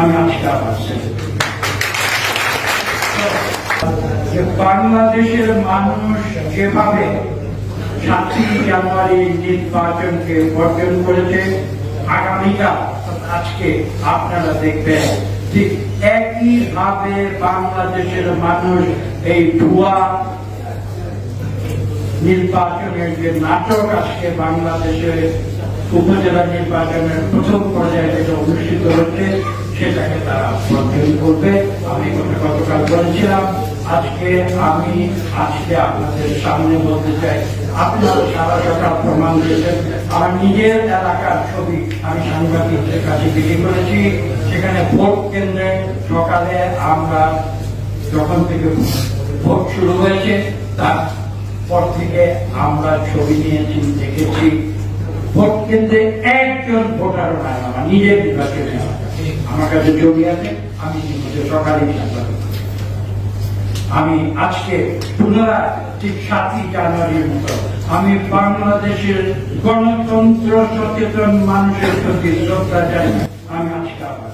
আজকে যে বাংলাদেশের মানুষ যেভাবে সাতই জানুয়ারি নির্বাচনকে বর্জন করেছে, আগামীকাল আজকে আপনারা দেখবেন ঠিক একইভাবে বাংলাদেশের মানুষ এই ভুয়া নির্বাচনের যে নাটক আজকে বাংলাদেশে উপজেলা নির্বাচনের প্রথম পর্যায়ে যেটা অনুষ্ঠিত হচ্ছে সেটাকে তারা বর্জন করবে। আমি গতকাল বলেছিলাম, আজকে আমি, আজকে আপনাদের সামনে বলতে চাই আপনারা সারা সকাল প্রমাণ দিয়েছেন। আমার নিজের এলাকার ছবি আমি সাংবাদিকদের কাছে বিক্রি করেছি। সেখানে ভোট কেন্দ্রে সকালে আমরা যখন থেকে ভোট শুরু হয়েছে, তার পর থেকে আমরা ছবি নিয়েছি, দেখেছি। ভোট কেন্দ্রে একজন ভোটারও নাই, আমার নিজের নির্বাচনে আমার কাছে জমি আছে আমি কিন্তু সকালে আমি আজকে পুনরায় ঠিক সাতই জানুয়ারির মতো আমি বাংলাদেশের গণতন্ত্র সচেতন মানুষের প্রতি শ্রদ্ধা জানি আমি আজকে আবার